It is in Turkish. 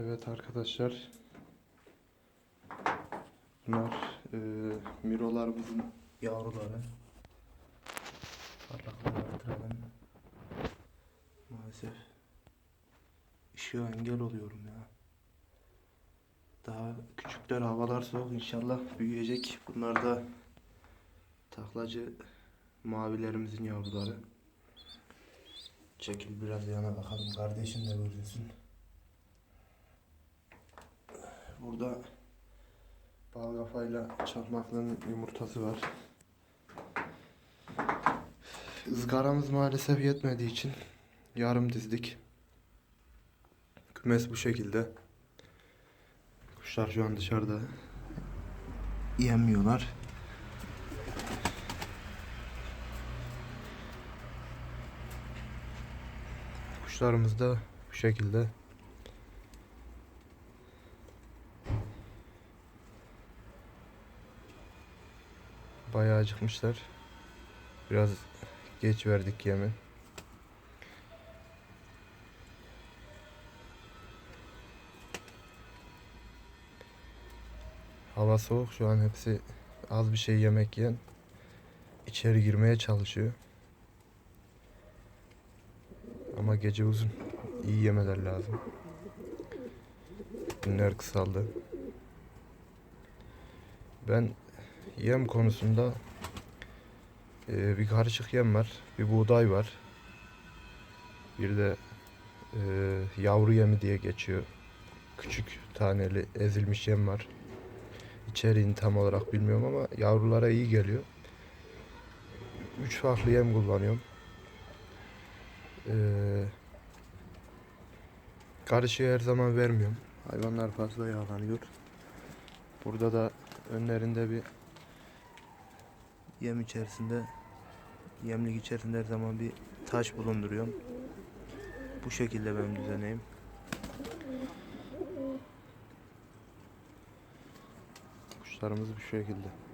Evet arkadaşlar. Bunlar e, mirolarımızın yavruları. Parlaklığı artıralım. Maalesef ışığa engel oluyorum ya. Daha küçükler havalar soğuk inşallah büyüyecek. Bunlar da taklacı mavilerimizin yavruları. Çekil biraz yana bakalım kardeşim de görünsün. Burada bal kafayla çakmaklının yumurtası var. Izgaramız maalesef yetmediği için yarım dizdik. Kümes bu şekilde. Kuşlar şu an dışarıda. Yemiyorlar. Kuşlarımız da bu şekilde. Bayağı acıkmışlar. Biraz geç verdik yemi. Hava soğuk şu an hepsi az bir şey yemek yiyen içeri girmeye çalışıyor. Ama gece uzun. İyi yemeler lazım. Günler kısaldı. Ben yem konusunda e, bir karışık yem var. Bir buğday var. Bir de e, yavru yemi diye geçiyor. Küçük taneli ezilmiş yem var. İçeriğini tam olarak bilmiyorum ama yavrulara iyi geliyor. Üç farklı yem kullanıyorum. Ee, karışığı her zaman vermiyorum. Hayvanlar fazla yağlanıyor. Burada da önlerinde bir yem içerisinde yemlik içerisinde her zaman bir taş bulunduruyorum. Bu şekilde benim düzeneğim. Kuşlarımız bu şekilde.